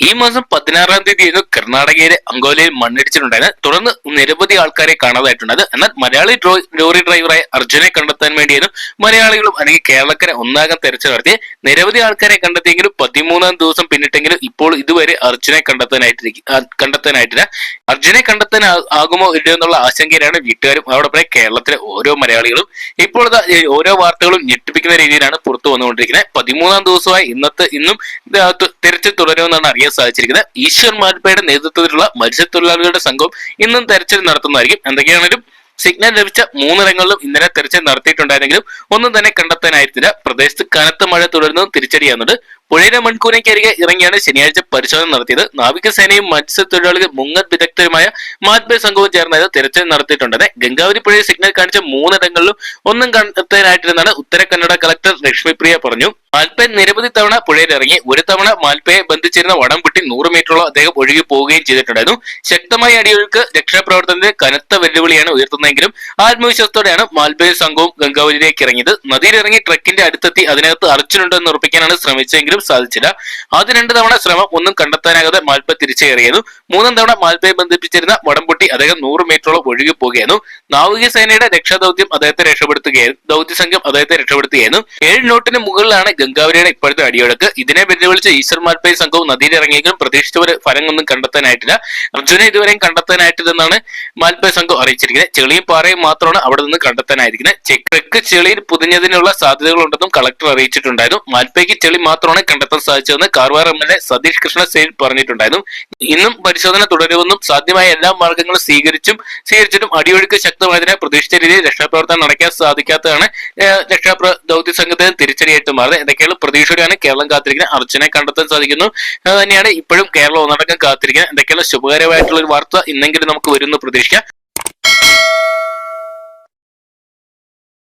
ഈ മാസം പതിനാറാം തീയതിയായിരുന്നു കർണാടകയിലെ അങ്കോലയിൽ മണ്ണിടിച്ചിട്ടുണ്ടായത് തുടർന്ന് നിരവധി ആൾക്കാരെ കാണാതായിട്ടുണ്ടായത് എന്നാൽ മലയാളി ലോറി ഡ്രൈവറായ അർജുനെ കണ്ടെത്താൻ വേണ്ടിയായിരുന്നു മലയാളികളും അല്ലെങ്കിൽ കേരളക്കാരെ ഒന്നാകം തെരച്ചിൽ നടത്തിയ നിരവധി ആൾക്കാരെ കണ്ടെത്തിയെങ്കിലും പതിമൂന്നാം ദിവസം പിന്നിട്ടെങ്കിലും ഇപ്പോൾ ഇതുവരെ അർജുനെ കണ്ടെത്താനായിട്ടിരിക്കും ആ, കണ്ടെത്താനായിട്ടില്ല. അർജുനെ കണ്ടെത്താൻ ആകുമോ ഇല്ലയോ എന്നുള്ള ആശങ്കയിലാണ് വീട്ടുകാരും അതോടൊപ്പം കേരളത്തിലെ ഓരോ മലയാളികളും ഇപ്പോൾ ഓരോ വാർത്തകളും ഞെട്ടിപ്പിക്കുന്ന രീതിയിലാണ് പുറത്തു വന്നുകൊണ്ടിരിക്കുന്നത്. പതിമൂന്നാം ദിവസമായി ഇന്നത്തെ ഇന്നും തെരച്ചിൽ തുടരുമെന്നാണ് അറിയാൻ സാധിച്ചിരിക്കുന്നത്. ഈശ്വർ മാൽപ്പയുടെ നേതൃത്വത്തിലുള്ള മത്സ്യത്തൊഴിലാളികളുടെ സംഘം ഇന്നും തെരച്ചിൽ നടത്തുന്നതായിരിക്കും. എന്തൊക്കെയാണെങ്കിലും സിഗ്നൽ ലഭിച്ച മൂന്നിടങ്ങളിലും ഇന്നലെ തെരച്ചിൽ നടത്തിയിട്ടുണ്ടായിരുന്നെങ്കിലും ഒന്നും തന്നെ കണ്ടെത്താനായിരുന്നില്ല. പ്രദേശത്ത് കനത്ത മഴ തുടരുന്നതും തിരിച്ചടിയാകുന്നുണ്ട് പുഴയിലെ മൺകൂനയ്ക്കരികെ ഇറങ്ങിയാണ് ശനിയാഴ്ച പരിശോധന നടത്തിയത്. നാവികസേനയും മത്സ്യത്തൊഴിലാളികൾ മുങ്ങൽ വിദഗ്ധരുമായ മാധ്യമ സംഘവും ചേർന്നത് തിരച്ചിൽ നടത്തിയിട്ടുണ്ട് ഗംഗാവരി പുഴയിൽ സിഗ്നൽ കാണിച്ച മൂന്നിടങ്ങളിലും ഒന്നും കണ്ടെത്താനായിട്ടിരുന്നാണ് ഉത്തര കന്നഡ കളക്ടർ ലക്ഷ്മിപ്രിയ പറഞ്ഞു. മാൽപ്പയ നിരവധി തവണ പുഴയിലിറങ്ങി. ഒരു തവണ മാൽപ്പയെ ബന്ധിച്ചിരുന്ന വടം പൊട്ടി നൂറ് മീറ്ററോളം അദ്ദേഹം ഒഴുകി പോവുകയും ചെയ്തിട്ടുണ്ടായിരുന്നു. ശക്തമായ അടിയൊഴുക്ക് രക്ഷാപ്രവർത്തനത്തിന് കനത്ത വെല്ലുവിളിയാണ് ഉയർത്തുന്നതെങ്കിലും ആത്മവിശ്വാസത്തോടെയാണ് മാൽപ്പയ സംഘവും ഗംഗാവരിയിലേക്ക് ഇറങ്ങിയത്. നദിയിലിറങ്ങി ട്രക്കിന്റെ അടുത്തെത്തി അതിനകത്ത് അർജുനുണ്ടോ എന്ന് ഉറപ്പിക്കാനാണ് ശ്രമിച്ചെങ്കിലും സാധിച്ചില്ല. ആദ്യ രണ്ട് തവണ ശ്രമം ഒന്നും കണ്ടെത്താനാകാതെ മാൽപ്പ തിരിച്ചേറിയിരുന്നു. മൂന്നാം തവണ മാൽപ്പയെ ബന്ധിപ്പിച്ചിരുന്ന വടംപൊട്ടി അദ്ദേഹം നൂറ് മീറ്ററോളം ഒഴുകി പോകുകയായിരുന്നു. നാവികസേനയുടെ രക്ഷാദൌത്യം അദ്ദേഹത്തെ രക്ഷപ്പെടുത്തുകയായിരുന്നു. ദൗത്യസംഘം അദ്ദേഹത്തെ രക്ഷപ്പെടുത്തുകയായിരുന്നു ഏഴ് നോട്ടിന് മുകളിലാണ് ഗംഗാവലിയുടെ ഇപ്പോഴത്തെ അടിയൊഴുക്ക്. ഇതിനെ വെല്ലുവിളിച്ച് ഈശ്വർ മാൽപ്പയ സംഘവും നദിയിലിറങ്ങിയെങ്കിലും പ്രതീക്ഷിച്ച ഒരു ഫലമൊന്നും കണ്ടെത്താനായിട്ടില്ല. അർജുനെ ഇതുവരെയും കണ്ടെത്താനായിട്ടില്ലെന്നാണ് മാൽപ്പയ സംഘം അറിയിച്ചിരിക്കുന്നത്. ചെളിയും പാറയും മാത്രമാണ് അവിടെ നിന്ന് കണ്ടെത്താനായിരിക്കുന്നത്. ചെക്ക് ചെളിയിൽ പുതിഞ്ഞതിനുള്ള സാധ്യതകളുണ്ടെന്നും കളക്ടർ അറിയിച്ചിട്ടുണ്ടായിരുന്നു. മാൽപ്പയ്ക്ക് ചെളി മാത്രമാണ് കണ്ടെത്താൻ സാധിച്ചതെന്ന് Karwar M L A Satish Krishna Sail പറഞ്ഞിട്ടുണ്ടായിരുന്നു. ഇന്നും പരിശോധന തുടരുമെന്നും സാധ്യമായ എല്ലാ മാർഗങ്ങളും സ്വീകരിച്ചും സ്വീകരിച്ചിട്ടും അടിയൊഴുക്ക് ശക്തമായതിനെ പ്രതീക്ഷിച്ച രീതിയിൽ രക്ഷാപ്രവർത്തനം നടക്കാൻ സാധിക്കാത്തതാണ് രക്ഷാപ്ര ദൗത്യ സംഘത്തിന് തിരിച്ചടിയായിട്ട് മാറുന്നത്. എന്തൊക്കെയാണ് പ്രതീക്ഷയോടെയാണ് കേരളം കാത്തിരിക്കുന്നത്? അർജുനെ കണ്ടെത്താൻ സാധിക്കുന്നു. അത് തന്നെയാണ് ഇപ്പോഴും കേരളം ഒന്നടക്കം കാത്തിരിക്കുന്നത്. എന്തൊക്കെയാണ് ശുഭകരമായിട്ടുള്ള ഒരു വാർത്ത ഇന്നെങ്കിലും നമുക്ക് വരുന്നു പ്രതീക്ഷിക്കാം.